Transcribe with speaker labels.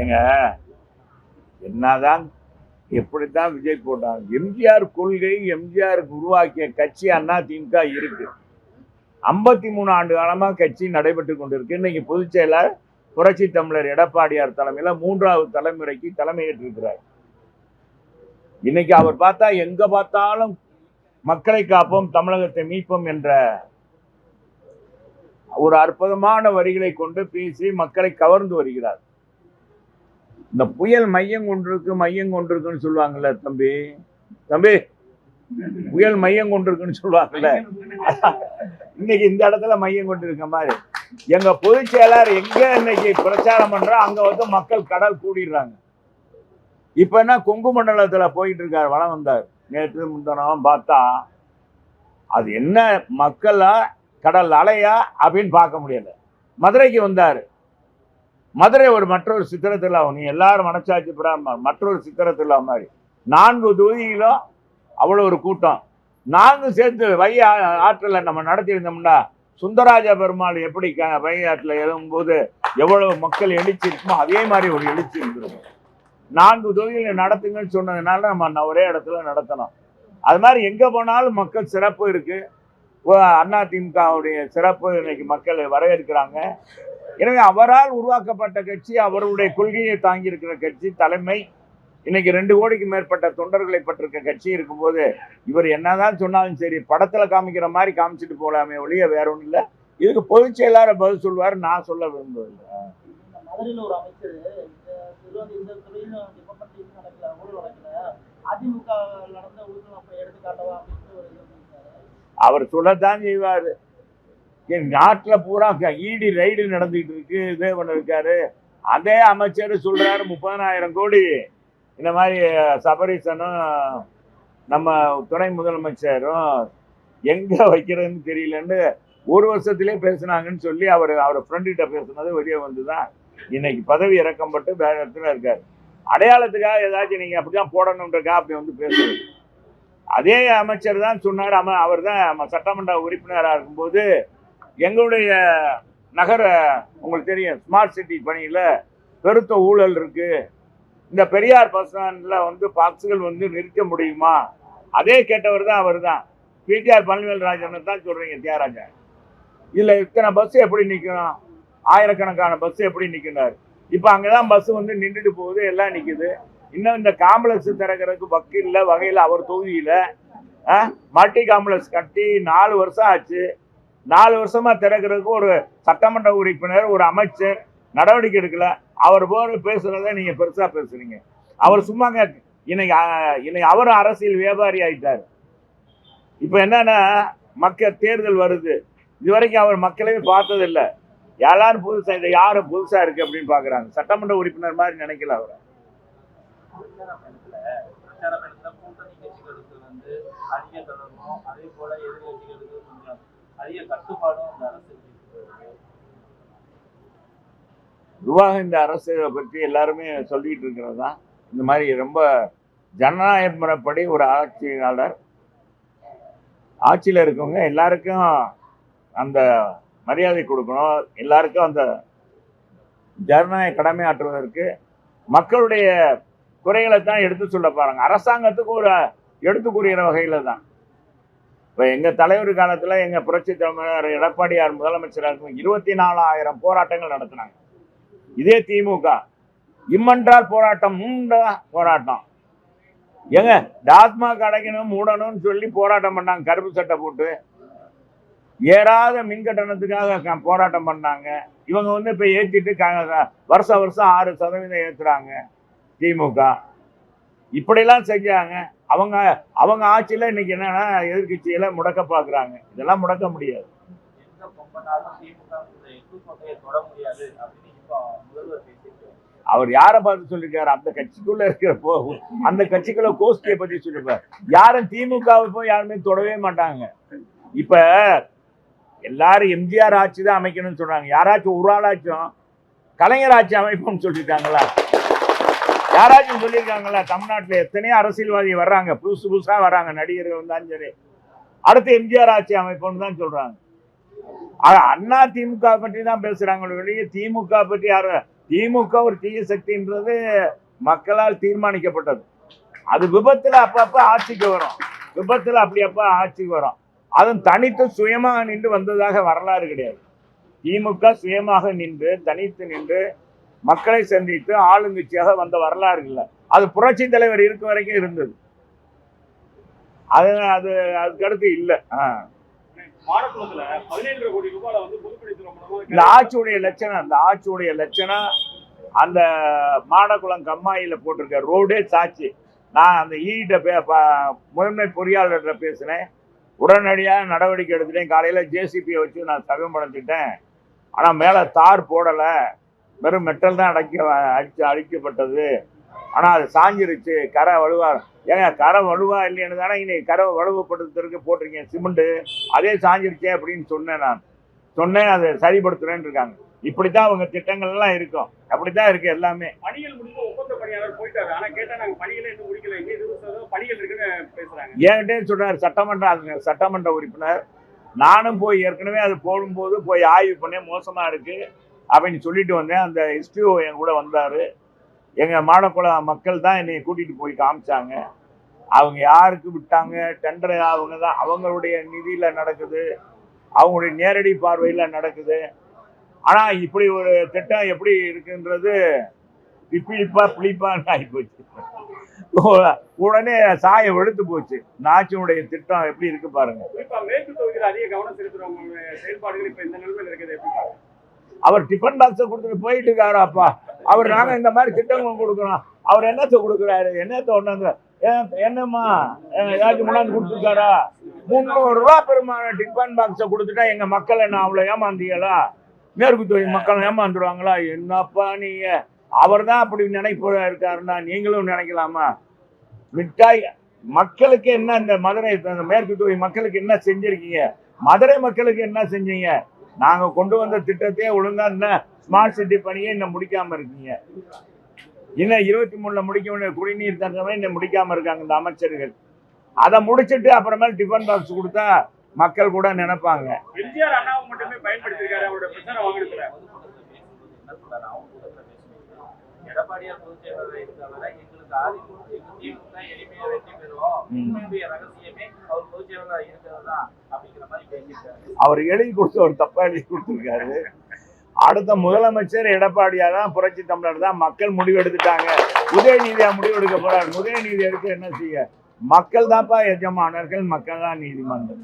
Speaker 1: ஏங்க என்னதான் எப்படித்தான் விஜய் போட்டாங்க எம்ஜிஆர் கொள்கை எம்ஜிஆர் உருவாக்கிய கட்சி அண்ணா திமுக இருக்கு. ஐம்பத்தி மூணு ஆண்டு காலமாக கட்சி நடைபெற்று கொண்டிருக்கு. இன்னைக்கு பொதுச் செயலர் புரட்சி தமிழர் எடப்பாடியார் தலைமையில் மூன்றாவது தலைமுறைக்கு தலைமையேற்றிருக்கிறார். இன்னைக்கு அவர் பார்த்தா எங்க பார்த்தாலும் மக்களை காப்போம் தமிழகத்தை மீட்போம் என்ற ஒரு அற்புதமான வரிகளை கொண்டு பேசி மக்களை கவர்ந்து வருகிறார். இந்த புயல் மையம் கொண்டிருக்கு மையம் கொண்டிருக்குன்னு சொல்லுவாங்கல்ல தம்பி. தம்பி புயல் மையம் கொண்டிருக்குன்னு சொல்லுவாங்கல்ல. இன்னைக்கு இந்த இடத்துல மையம் கொண்டிருக்க மாதிரி. எங்க பொதுச் செயலாளர் எங்க இன்னைக்கு பிரச்சாரம் பண்றோம் அங்க வந்து மக்கள் கடல் கூடிடுறாங்க. இப்ப என்ன கொங்கு மண்டலத்துல போயிட்டு இருக்காரு வளம் வந்தார். நேற்று முந்தனம் பார்த்தா அது என்ன மக்களா கடல் அலையா அப்படின்னு பார்க்க முடியல. மதுரைக்கு வந்தார். மதுரை ஒரு மற்றொரு சித்திர திருவிழா நீ எல்லாரும் மனசாட்சி பெறாம மற்றொரு சித்திர திருவிழா மாதிரி. நான்கு தொகுதியிலும் அவ்வளோ ஒரு கூட்டம். நான்கு சேர்ந்து வைய ஆ- ஆற்றில் நம்ம நடத்தியிருந்தோம்னா சுந்தராஜ பெருமாள் எப்படி க- வைகை ஆற்றில் எழும்போது எவ்வளவு மக்கள் எழுச்சி இருக்குமோ அதே மாதிரி ஒரு எழுச்சி இருந்திருக்கும் நான்கு தொகுதியில் நடத்துங்கன்னு சொன்னதுனால நம்ம ஒரே இடத்துல நடத்தணும். அது மாதிரி எங்கே போனாலும் மக்கள் சிறப்பு இருக்குது அண்ணா திமுகவுடைய சிறப்பு இன்னைக்கு மக்கள் வரவேற்கிறாங்க. எனவே அவரால் உருவாக்கப்பட்ட கட்சி அவருடைய கொள்கையை தாங்கி இருக்கிற கட்சி தலைமை இன்னைக்கு ரெண்டு கோடிக்கு மேற்பட்ட தொண்டர்களை பெற்றிருக்க கட்சி இருக்கும்போது இவர் என்னதான் சொன்னாலும் சரி படத்துல காமிக்கிற மாதிரி காமிச்சிட்டு போலாமே ஒழிய வேற ஒன்றும் இல்லை. இதுக்கு பொதுச் செயலாளர் பதில் சொல்வார் நான் சொல்ல
Speaker 2: பண்ணியிருக்காரு.
Speaker 1: அவர் சொல்லத்தான் செய்வார். என் நாட்டில் பூரா ஈடி ரைடு நடந்துகிட்டு இருக்கு இதே இருக்காரு. அதே அமைச்சர் சொல்றாரு முப்பதனாயிரம் கோடி. இந்த மாதிரி சபரீசனும் நம்ம துணை முதலமைச்சரும் எங்க வைக்கிறதுன்னு தெரியலன்னு ஒரு வருஷத்திலே பேசுனாங்கன்னு சொல்லி அவர் அவர் ஃப்ரெண்டுகிட்ட பேசுனது வெளியே வந்துதான். இன்னைக்கு பதவி இறக்கப்பட்டு வேற இடத்துல இருக்காரு. அடையாளத்துக்காக ஏதாச்சும் அப்படி தான் போடணுன்றக்கா அப்படி வந்து பேசுறது. அதே அமைச்சர் தான் சொன்னார் அம அவர் தான் சட்டமன்ற உறுப்பினராக இருக்கும்போது எங்களுடைய நகர உங்களுக்கு தெரியும் ஸ்மார்ட் சிட்டி பணியில் பெருத்த ஊழல் இருக்குது இந்த பெரியார் பஸ் ஸ்டாண்டில் வந்து பாக்ஸுகள் வந்து நிறுத்த முடியுமா? அதே கேட்டவர் தான் அவர் தான். பிடிஆர் பழனிவேல் ராஜனை தான் சொல்கிறீங்க தியாகராஜன் இதில் இத்தனை பஸ் எப்படி நிற்கும் ஆயிரக்கணக்கான பஸ் எப்படி நிற்கினார்? இப்போ அங்கே தான் பஸ் வந்து நின்றுட்டு போகுது எல்லாம் நிற்குது இன்னும் இந்த காம்ப்ளெக்ஸ் திறக்கிறதுக்கு வக்கீல்ல வகையில் அவர் தொகுதியில் மல்டி காம்ப்ளெக்ஸ் கட்டி நாலு வருஷம் ஆச்சு. நாலு வருஷமா திறக்கிறதுக்கு ஒரு சட்டமன்ற உறுப்பினர் ஒரு அமைச்சர் நடவடிக்கை எடுக்கல. அவர் போற பேசுறத நீங்க பெருசா பேசுறீங்க. அவர் சும்மாங்க இன்னைக்கு இன்னைக்கு அவரும் அரசியல் வியாபாரி ஆயிட்டார். இப்போ என்னன்னா மக்கள் தேர்தல் வருது. இது வரைக்கும் அவர் மக்களையும் பார்த்ததில்ல. எல்லாரும் புதுசா இந்த யாரும் புதுசா இருக்கு அப்படின்னு பாக்குறாங்க. சட்டமன்ற உறுப்பினர் மாதிரி நினைக்கல அவர்.
Speaker 3: அதே போல எதிர்கட்சிகளுக்கு அதிக கட்டுப்பாடும் இந்த அரசு
Speaker 1: பொதுவாக இந்த அரசை பற்றி எல்லாருமே சொல்லிட்டு இருக்கிறது தான். இந்த மாதிரி ரொம்ப ஜனநாயக முறைப்படி ஒரு ஆட்சியாளர் ஆட்சியில் இருக்கவங்க எல்லாருக்கும் அந்த மரியாதை கொடுக்கணும். எல்லாருக்கும் அந்த ஜனநாயக கடமை ஆற்றுவதற்கு மக்களுடைய குறைகளை தான் எடுத்து சொல்ல பாருங்க அரசாங்கத்துக்கு ஒரு எடுத்து கூறுகிற வகையில் தான். இப்போ எங்கள் தலைவர் காலத்தில் எங்கள் புரட்சி தலைவர் எடப்பாடியார் முதலமைச்சராக இருக்கும் இருபத்தி நாலாயிரம் போராட்டங்கள் நடத்தினாங்க. இதே திமுக. இம்மன்றால் போராட்டம் மூன்றா போராட்டம். ஏங்க டாஸ்மாக் அடைக்கணும் மூடணும்னு சொல்லி போராட்டம் பண்ணாங்க. கருப்பு சட்டை போட்டு. ஏறாத மின் கட்டணத்துக்காக க- போராட்டம் பண்ணாங்க. இவங்க வந்து இப்போ ஏற்றிட்டு வருஷம் வருஷம் ஆறு சதவீதம் ஏற்றுறாங்க திமுக. இப்படிலாம் செஞ்சாங்க. அவங்க அவங்க ஆட்சியில் இன்னைக்கு என்னன்னா எதிர்கட்சியில முடக்க பார்க்குறாங்க இதெல்லாம் முடக்க முடியாது. அவர் யாரை பார்த்து சொல்லிருக்காரு? அந்த கட்சிக்குள்ள இருக்கிற போ அந்த கட்சிக்குள்ள கோஷ்டியை பத்தி சொல்லிருப்பார். யாரும் திமுகவை போய் யாருமே தொடவே மாட்டாங்க. இப்ப எல்லாரும் எம்ஜிஆர் ஆட்சி தான் அமைக்கணும்னு சொல்றாங்க. யாராச்சும் ஒரு ஆளாச்சும் கலைஞர் ஆட்சி அமைப்போம்னு சொல்லிட்டாங்களா? யாராச்சும் சொல்லியிருக்காங்களா தமிழ்நாட்டில் எத்தனையோ அரசியல்வாதி வர்றாங்க. புதுசு புதுசாக வர்றாங்க நடிகர்கள் வந்தாலும் சரி. அடுத்து எம்ஜிஆர் ஆட்சி அமைப்புன்னு தான் சொல்கிறாங்க அண்ணா திமுக பற்றி தான் பேசுகிறாங்க வெளியே திமுக பற்றி யாரும் திமுக ஒரு தீய சக்தின்றது மக்களால் தீர்மானிக்கப்பட்டது. அது விபத்தில் அப்பப்போ ஆட்சிக்கு வரும். விபத்தில் அப்படி அப்போ ஆட்சிக்கு வரும். அதுவும் தனித்து சுயமாக நின்று வந்ததாக வரலாறு கிடையாது. திமுக சுயமாக நின்று தனித்து நின்று மக்களை சந்தித்து ஆளுங்கட்சியாக வந்த வரலாறு இல்லை. அது புரட்சி தலைவர் இருக்க வரைக்கும் இருந்தது. அது அது அதுக்கடுத்து இல்லை. இந்த ஆட்சியுடைய லட்சணம் அந்த ஆட்சியுடைய லட்சணம் அந்த மாடக்குளம் கம்மாயில போட்டிருக்க ரோடே சாட்சி. நான் அந்த ஈட்ட பே முதன்மை பொறியாளர்கிட்ட பேசினேன். உடனடியாக நடவடிக்கை எடுத்துட்டேன். காலையில் ஜேசிபியை வச்சு நான் சமப்படுத்திட்டேன் ஆனால் மேலே தார் போடலை. வெறும் மெட்டல் தான் அடைக்க அடிச்சு அடிக்கப்பட்டது ஆனால் அது சாஞ்சிருச்சு. கரை வலுவா ஏங்க கரை வலுவா இல்லைன்னு தானே இன்னைக்கு கரை வலுவப்படுத்துறதுக்கு போட்டிருக்கீங்க. சிமெண்ட்டு அதே சாஞ்சிருச்சே அப்படின்னு சொன்னேன் நான். சொன்னேன் அதை சரிப்படுத்துறேன்னு இருக்காங்க. இப்படித்தான் அவங்க திட்டங்கள் எல்லாம் இருக்கும். அப்படித்தான் இருக்கு எல்லாமே.
Speaker 4: பணிகள் முடிந்து ஒப்பந்த பணியாளர் போயிட்டாரு. ஆனா கேட்டா நாங்க பணிகளே இன்னும் முடிக்கல. இன்னும் பணிகள் இருக்குன்னு பேசுறாங்க.
Speaker 1: என்கிட்டே சொல்றாரு சட்டமன்ற சட்டமன்ற உறுப்பினர். நானும் போய் ஏற்கனவே அது போடும்போது போய் ஆய்வு பண்ணேன். மோசமா இருக்கு. அப்படின்னு சொல்லிட்டு வந்தேன். அந்த எஸ்டிஓ என் கூட வந்தார். எங்கள் மாடக்குளம் மக்கள் தான் என்னை கூட்டிகிட்டு போய் காமிச்சாங்க. அவங்க யாருக்கு விட்டாங்க? டெண்டர் அவங்க தான். அவங்களுடைய நிதியில் நடக்குது. அவங்களுடைய நேரடி பார்வையில் நடக்குது. ஆனால் இப்படி ஒரு திட்டம் எப்படி இருக்குன்றது பிப்பிழிப்பா பிளிப்பான்னு ஆகி போச்சு. உடனே சாயம் எடுத்து போச்சு. நாச்சினுடைய திட்டம் எப்படி இருக்கு பாருங்க? அவர் டிஃபன் பாக்ஸை கொடுத்துட்டு போயிட்டு இருக்காராப்பா. அவர் நாங்கள் இந்த மாதிரி திட்டங்கள் கொடுக்குறோம். அவர் என்னத்தை கொடுக்குறாரு? என்னத்தை ஒண்ணாந்து ஏன் என்னம்மா? ஏதாச்சும் முன்னாடி கொடுத்துருக்காரா? முந்நூறு ரூபா பெருமான டிஃபன் பாக்ஸை கொடுத்துட்டா எங்கள் மக்களை நான் அவ்வளோ ஏமாந்தீங்களா மேற்கு தொழில் மக்கள் ஏமாந்துருவாங்களா என்னப்பா நீங்கள் அவர் தான் அப்படி நினைப்பு இருக்காருன்னா நீங்களும் நினைக்கலாமா? மிட்டாய் மக்களுக்கு என்ன இந்த மதுரை இந்த மேற்கு தொகுதி மக்களுக்கு என்ன செஞ்சிருக்கீங்க? மதுரை மக்களுக்கு என்ன செஞ்சீங்க? நாங்க கொண்டு வந்த திட்டத்தையே ஒழுங்கா என்ன ஸ்மார்ட் சிட்டி பணியே இன்னும் முடிக்காம இருக்கீங்க. இன்னும் இருபத்தி மூணுல முடிக்க வேண்டிய குடிநீர் தங்கமே இன்னும் முடிக்காம இருக்காங்க இந்த அமைச்சர்கள். அதை முடிச்சிட்டு அப்புறமேல் டிஃபன் பாக்ஸ் கொடுத்தா மக்கள் கூட நினைப்பாங்க.
Speaker 4: அவரோட பிரச்சனை வாங்கினதுல
Speaker 3: எடப்பாடியார் பொதுச் செயலாளர் இருந்தவரை எங்களுக்கு எங்க திமுக எளிமையா வெற்றி பெறும்
Speaker 1: ம்.
Speaker 3: உண்மையுடைய ரகசியமே அவர் பொதுச் செயலாளர் இருக்கிறது அப்படிங்கிற மாதிரி பேசியிருக்காரு.
Speaker 1: அவர் எழுதி கொடுத்து ஒரு தப்பா எழுதி கொடுத்துருக்காரு. அடுத்த முதலமைச்சர் எடப்பாடியா தான் புரட்சி தமிழர் தான் மக்கள் முடிவெடுத்துட்டாங்க உதயநிதியா முடிவெடுக்க போறார். உதயநிதி எடுக்க என்ன செய்ய? மக்கள் தான்ப்பா எஜமானர்கள் மக்கள் தான் நீதிமன்றம்.